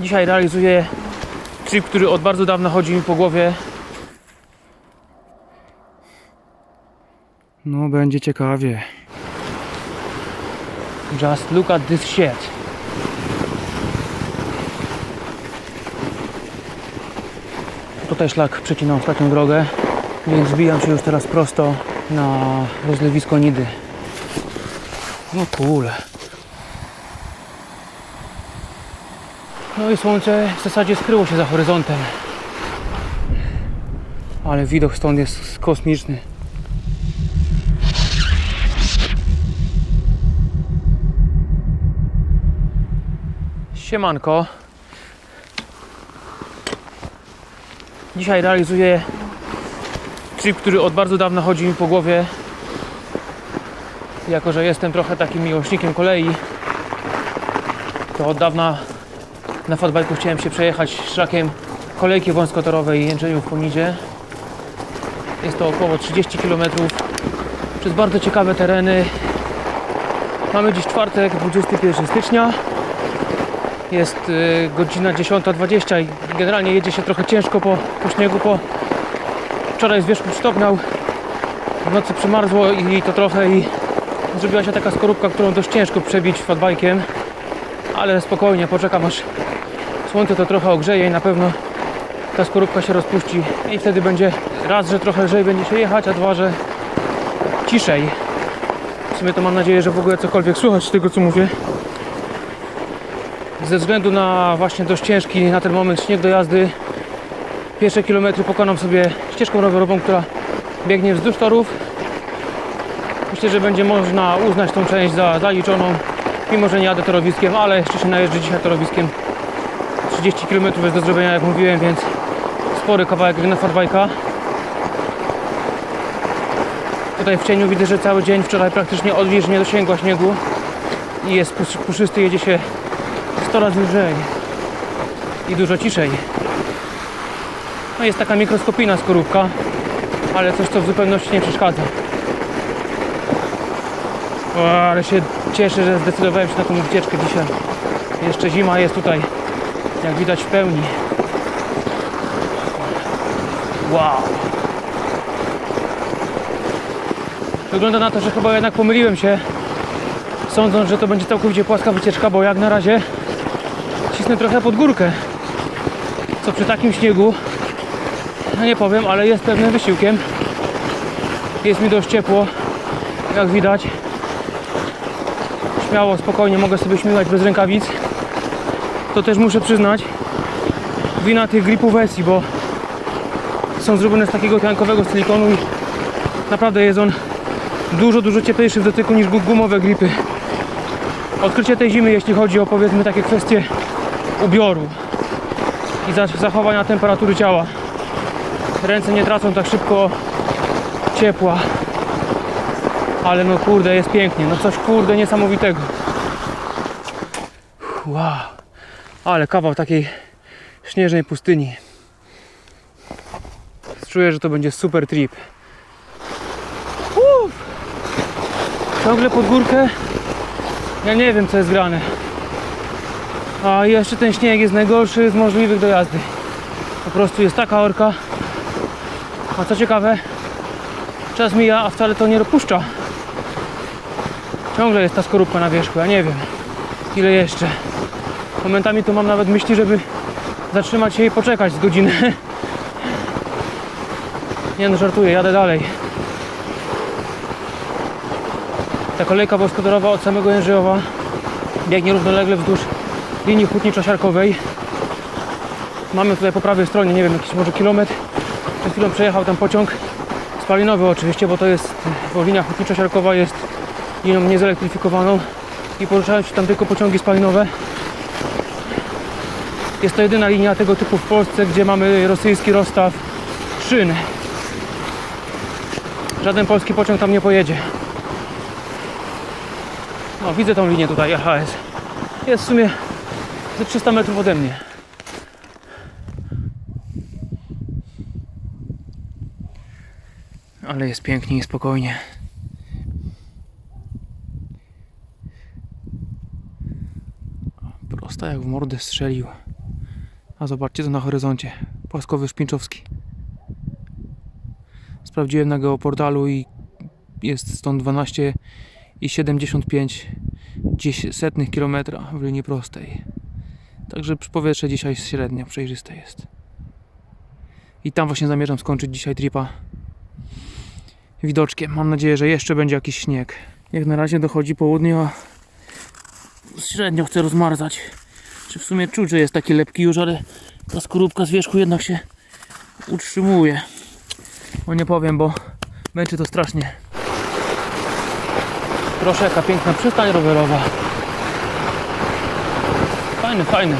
Dzisiaj realizuję trip, który od bardzo dawna chodzi mi po głowie. No, będzie ciekawie. Just look at this shit. Tutaj szlak przecinał ostatnią drogę, więc zbijam się już teraz prosto na rozlewisko Nidy. No kule. No i słońce w zasadzie skryło się za horyzontem. Ale widok stąd jest kosmiczny. Siemanko. Dzisiaj realizuję trip, który od bardzo dawna chodzi mi po głowie. Jako, że jestem trochę takim miłośnikiem kolei, to od dawna na fatbajku chciałem się przejechać szlakiem kolejki wąskotorowej Jędrzejów po Nidzie. Jest to około 30 km przez bardzo ciekawe tereny. Mamy dziś czwartek, 21 stycznia. Jest y, godzina 10.20 i generalnie jedzie się trochę ciężko po, po śniegu. Po... Wczoraj z wierzchu przytopniał, w nocy przymarzło i to trochę i zrobiła się taka skorupka, którą dość ciężko przebić fatbajkiem. Ale spokojnie, poczekam aż słońce to trochę ogrzeje i na pewno ta skorupka się rozpuści i wtedy będzie raz, że trochę lżej będzie się jechać, a dwa, że ciszej. W sumie to mam nadzieję, że w ogóle cokolwiek słychać z tego co mówię. Ze względu na właśnie dość ciężki na ten moment śnieg do jazdy pierwsze kilometry pokonam sobie ścieżką rowerową, która biegnie wzdłuż torów. Myślę, że będzie można uznać tą część za zaliczoną, mimo że nie jadę torowiskiem, ale jeszcze się najeżdżę dzisiaj torowiskiem. 30 km jest do zrobienia, jak mówiłem, więc spory kawałek na fatbajka. Tutaj w cieniu widzę, że cały dzień wczoraj praktycznie odwilż nie dosięgła śniegu i jest pusz- puszysty, jedzie się 100 razy lżej i dużo ciszej. No jest taka mikroskopijna skorupka, ale coś, co w zupełności nie przeszkadza. O, ale się cieszę, że zdecydowałem się na tą wycieczkę dzisiaj. Jeszcze zima jest tutaj, jak widać w pełni. Wow. Wygląda na to, że chyba jednak pomyliłem się, sądząc, że to będzie całkowicie płaska wycieczka, bo jak na razie cisnę trochę pod górkę. Co przy takim śniegu, no nie powiem, ale jest pewnym wysiłkiem. Jest mi dość ciepło, jak widać. Śmiało, spokojnie mogę sobie śmigać bez rękawic. To też muszę przyznać, wina tych gripów Essie, bo są zrobione z takiego tkankowego silikonu i naprawdę jest on dużo, dużo cieplejszy w dotyku niż gu- gumowe gripy. Odkrycie tej zimy, jeśli chodzi o powiedzmy takie kwestie ubioru i za- zachowania temperatury ciała. Ręce nie tracą tak szybko ciepła. Ale no kurde, jest pięknie. No coś kurde niesamowitego. Wow. Ale kawał takiej śnieżnej pustyni. Czuję, że to będzie super trip. Uff. Ciągle pod górkę. Ja nie wiem co jest grane. A jeszcze ten śnieg jest najgorszy z możliwych do jazdy. Po prostu jest taka orka. A co ciekawe, czas mija, a wcale to nie dopuszcza. Ciągle jest ta skorupka na wierzchu, ja nie wiem ile jeszcze. Momentami tu mam nawet myśli, żeby zatrzymać się i poczekać z godzinę. Nie no, żartuję, jadę dalej. Ta kolejka wąskotorowa od samego Jędrzejowa biegnie równolegle wzdłuż linii hutniczo-siarkowej. Mamy tutaj po prawej stronie, nie wiem, jakiś może kilometr. Przed chwilą przejechał tam pociąg spalinowy oczywiście, bo to jest, bo linia hutniczo-siarkowa jest linią niezelektryfikowaną i poruszają się tam tylko pociągi spalinowe. Jest to jedyna linia tego typu w Polsce, gdzie mamy rosyjski rozstaw szyn. Żaden polski pociąg tam nie pojedzie. No, widzę tą linię tutaj, AHS. Jest w sumie ze 300 metrów ode mnie. Ale jest pięknie i spokojnie. Prosta jak w mordę strzelił. A zobaczcie co na horyzoncie. Płaskowy Szpińczowski. Sprawdziłem na geoportalu i jest stąd 12,75 dzies- setnych kilometra w linii prostej. Także powietrze dzisiaj średnio przejrzyste jest. I tam właśnie zamierzam skończyć dzisiaj tripa widoczkiem. Mam nadzieję, że jeszcze będzie jakiś śnieg. Jak na razie dochodzi południe, a średnio chcę rozmarzać. Czy w sumie czuć, że jest taki lepki już, ale ta skorupka z wierzchu jednak się utrzymuje. No nie powiem, bo męczy to strasznie. Proszę, jaka piękna przystań rowerowa. Fajny, fajny.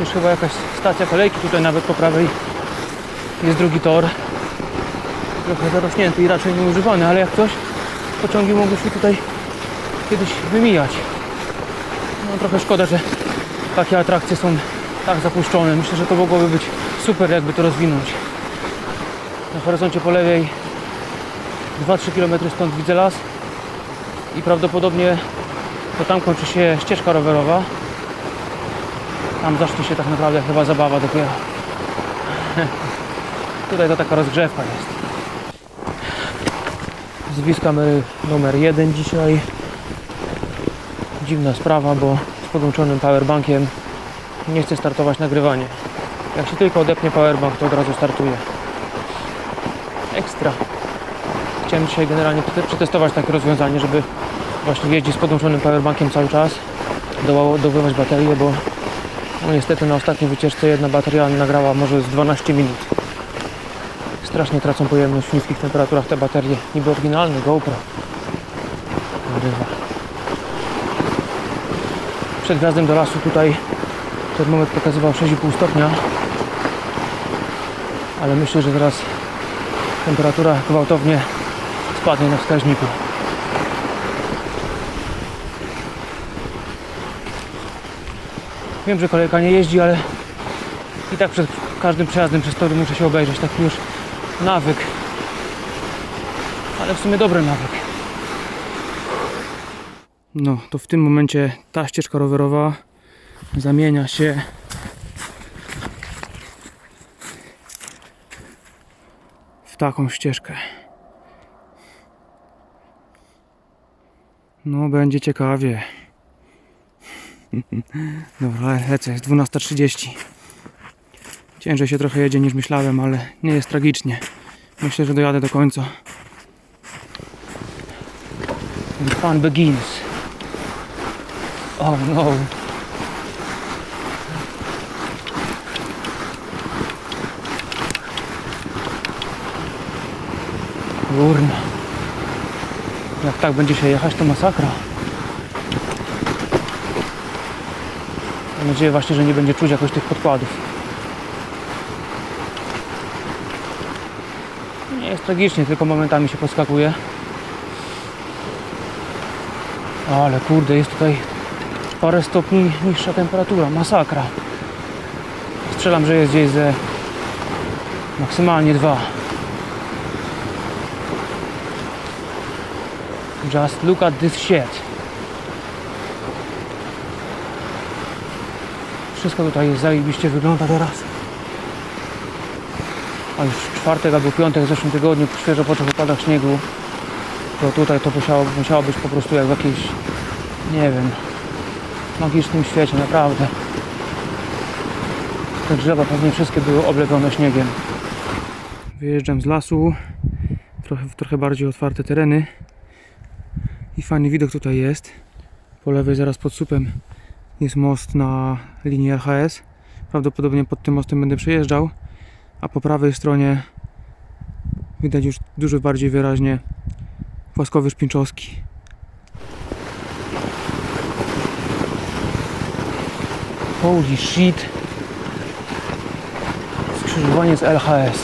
Jest chyba jakaś stacja kolejki, tutaj nawet po prawej jest drugi tor. Trochę zarośnięty i raczej nieużywany, ale jak coś, pociągi mogły się tutaj kiedyś wymijać. No trochę szkoda, że takie atrakcje są tak zapuszczone. Myślę, że to mogłoby być super, jakby to rozwinąć. Na horyzoncie po lewej 2-3 km stąd widzę las i prawdopodobnie to tam kończy się ścieżka rowerowa. Tam zacznie się tak naprawdę chyba zabawa dopiero. Tutaj to taka rozgrzewka jest. Kamery numer jeden dzisiaj. Dziwna sprawa, bo z podłączonym powerbankiem nie chce startować nagrywanie. Jak się tylko odepnie powerbank, to od razu startuje. Ekstra. Chciałem dzisiaj generalnie prze- przetestować takie rozwiązanie, żeby właśnie jeździć z podłączonym powerbankiem cały czas, dobywać baterię, bo no niestety na ostatniej wycieczce jedna bateria nagrała może z 12 minut. Strasznie tracą pojemność w niskich temperaturach te baterie. Niby oryginalny GoPro. Nagrywa. Przed wjazdem do lasu tutaj termometr pokazywał 6,5 stopnia. Ale myślę, że teraz temperatura gwałtownie spadnie na wskaźniku. Wiem, że kolejka nie jeździ, ale i tak przed każdym przejazdem przez tory muszę się obejrzeć. Taki już nawyk. Ale w sumie dobry nawyk. No, to w tym momencie ta ścieżka rowerowa zamienia się w taką ścieżkę. No, będzie ciekawie. Dobra, lecę, jest 12.30. Ciężej się trochę jedzie niż myślałem, ale nie jest tragicznie. Myślę, że dojadę do końca. The fun begins. Oh no. Kurna. Jak tak będzie się jechać, to masakra. Mam nadzieję właśnie, że nie będzie czuć jakoś tych podkładów. Nie jest tragicznie, tylko momentami się podskakuje. Ale kurde, jest tutaj parę stopni niższa temperatura, masakra. Strzelam, że jest gdzieś ze maksymalnie dwa. Just look at this shit. Wszystko tutaj zajebiście wygląda teraz. A już czwartek albo piątek w zeszłym tygodniu świeżo po tych opadach śniegu to tutaj to musiało, musiało być po prostu jak w jakiejś nie wiem magicznym świecie, naprawdę. Te drzewa pewnie wszystkie były oblepione śniegiem. Wyjeżdżam z lasu, trochę, trochę bardziej otwarte tereny i fajny widok tutaj jest. Po lewej zaraz pod słupem jest most na linii LHS. Prawdopodobnie pod tym mostem będę przejeżdżał, a po prawej stronie widać już dużo bardziej wyraźnie Płaskowy Szpińczowski. Holy shit. Skrzyżowanie z LHS.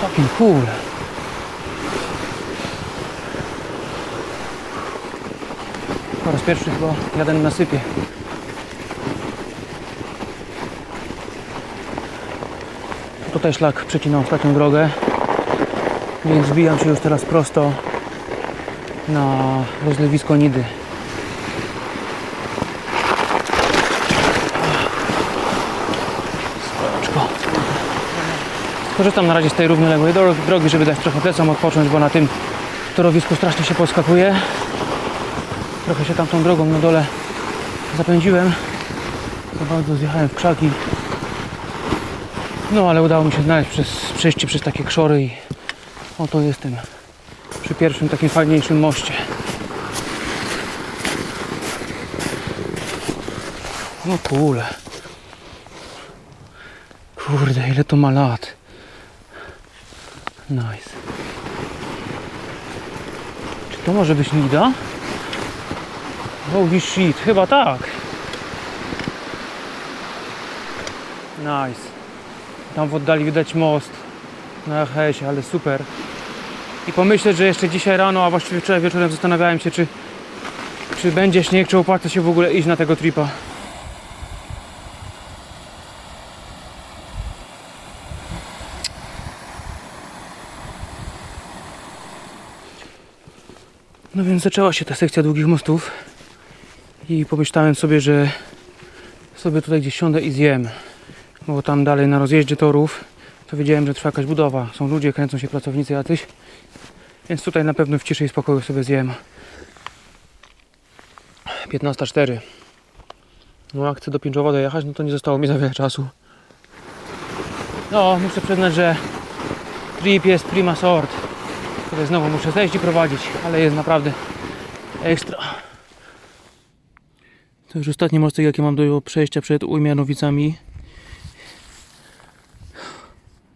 Fucking cool. Po raz pierwszy chyba jadę na nasypie. Tutaj szlak przecinał ostatnią drogę, więc zbijam się już teraz prosto na rozlewisko Nidy. Korzystam na razie z tej równoległej dro- drogi, żeby dać trochę plecom odpocząć, bo na tym torowisku strasznie się poskakuje. Trochę się tamtą drogą na dole zapędziłem. Za bardzo zjechałem w krzaki. No ale udało mi się znaleźć przez, przejście przez takie krzory i oto jestem przy pierwszym takim fajniejszym moście. No kule. Kurde, ile to ma lat. Nice. Czy to może być Nida? Holy shit, chyba tak. Nice. Tam w oddali widać most na Hesie, ale super. I pomyśleć, że jeszcze dzisiaj rano, a właściwie wczoraj wieczorem zastanawiałem się, czy, czy będzie śnieg, czy opłaca się w ogóle iść na tego tripa. No więc zaczęła się ta sekcja długich mostów i pomyślałem sobie, że sobie tutaj gdzieś siądę i zjem. Bo tam dalej na rozjeździe torów to wiedziałem, że trwa jakaś budowa. Są ludzie, kręcą się pracownicy jacyś. Więc tutaj na pewno w ciszy i spokoju sobie zjem. 15.04 No jak chcę do Pińczowa dojechać, no to nie zostało mi za wiele czasu. No, muszę przyznać, że trip jest prima sort. Tutaj znowu muszę zejść i prowadzić, ale jest naprawdę ekstra. To już ostatni mostek, jaki mam do przejścia przed Ujmianowicami.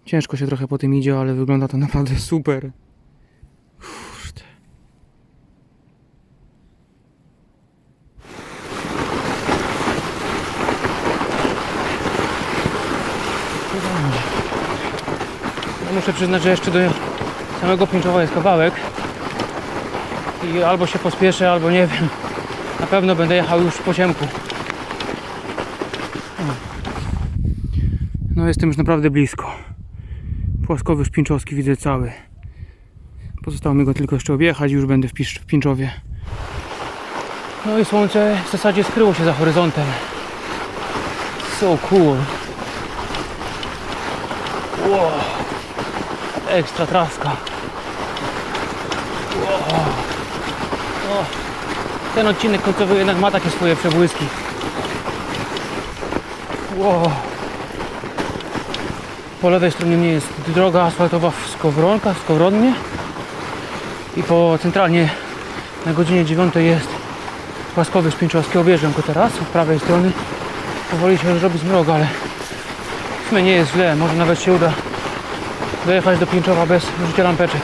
Ciężko się trochę po tym idzie, ale wygląda to naprawdę super. Muszę przyznać, że jeszcze do samego Pińczowa jest kawałek. I albo się pospieszę, albo nie wiem. Na pewno będę jechał już po ciemku. No jestem już naprawdę blisko. Płaskowyż Pińczowski widzę cały. Pozostało mi go tylko jeszcze objechać i już będę w, Pisz- w Pińczowie. No i słońce w zasadzie skryło się za horyzontem. So cool. Wow. Ekstra traska. Wow. O. Ten odcinek końcowy jednak ma takie swoje przebłyski. Wow. Po lewej stronie mnie jest droga asfaltowa w Skowronka, Skowronnie. I po centralnie na godzinie 9 jest płaskowy Szpińczowski. Objeżdżam go teraz od prawej strony. Powoli się robi zmrok, ale w sumie nie jest źle. Może nawet się uda dojechać do Pińczowa bez użycia lampeczek.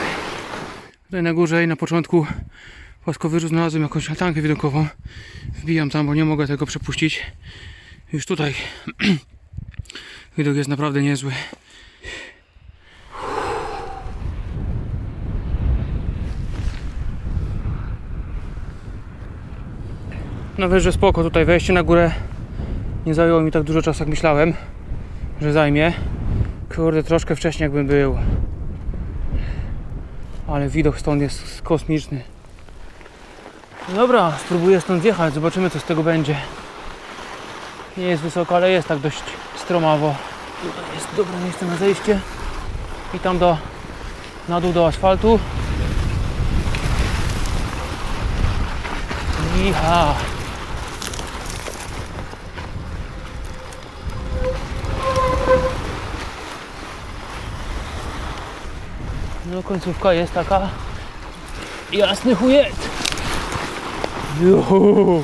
Tutaj na górze i na początku płaskowyżu znalazłem jakąś altankę widokową. Wbijam tam, bo nie mogę tego przepuścić. Już tutaj widok jest naprawdę niezły. No wiesz, że spoko, tutaj wejście na górę nie zajęło mi tak dużo czasu jak myślałem, że zajmie. Kurde, troszkę wcześniej jakbym był. Ale widok stąd jest kosmiczny. Dobra, spróbuję stąd zjechać, zobaczymy co z tego będzie. Nie jest wysoko, ale jest tak dość stromawo. Tutaj jest dobre miejsce na zejście. I tam do, na dół do asfaltu. Iha. No końcówka jest taka jasny chujet. Juhu.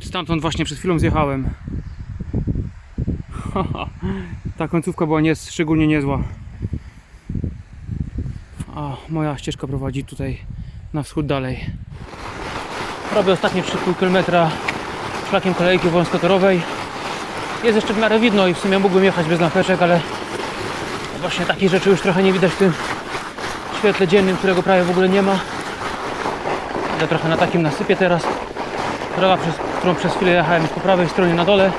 Stamtąd właśnie przed chwilą zjechałem. Ta końcówka była nie, szczególnie niezła. A moja ścieżka prowadzi tutaj na wschód dalej. Robię ostatnie 3,5 km szlakiem kolejki wąskotorowej. Jest jeszcze w miarę widno i w sumie mógłbym jechać bez lampeczek, ale właśnie takich rzeczy już trochę nie widać w tym świetle dziennym, którego prawie w ogóle nie ma. Idę trochę na takim nasypie teraz. Droga, przez którą przez chwilę jechałem jest po prawej stronie na dole.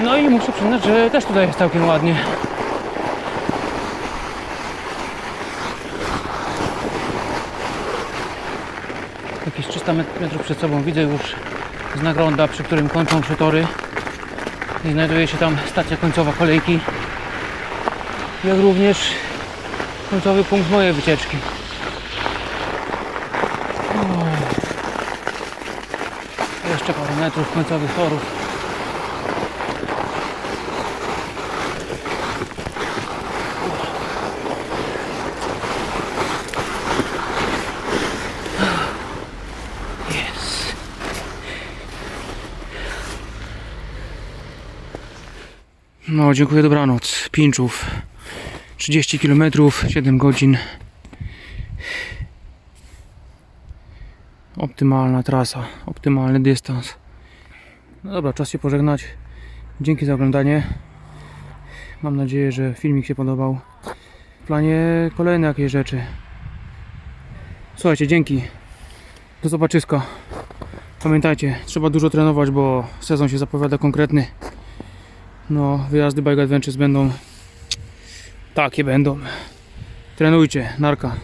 No i muszę przyznać, że też tutaj jest całkiem ładnie. Jakieś 300 met- metrów przed sobą widzę już znak ronda, przy którym kończą się tory. I znajduje się tam stacja końcowa kolejki. Jak również końcowy punkt mojej wycieczki. Jeszcze parę metrów końcowych torów. No, dziękuję, dobranoc. Pińczów. 30 km, 7 godzin. Optymalna trasa, optymalny dystans. No dobra, czas się pożegnać. Dzięki za oglądanie. Mam nadzieję, że filmik się podobał. W planie kolejne jakieś rzeczy. Słuchajcie, dzięki. Do zobaczyska. Pamiętajcie, trzeba dużo trenować, bo sezon się zapowiada konkretny. No, wyjazdy Bike Adventures będą takie będą. Trenujcie, narka.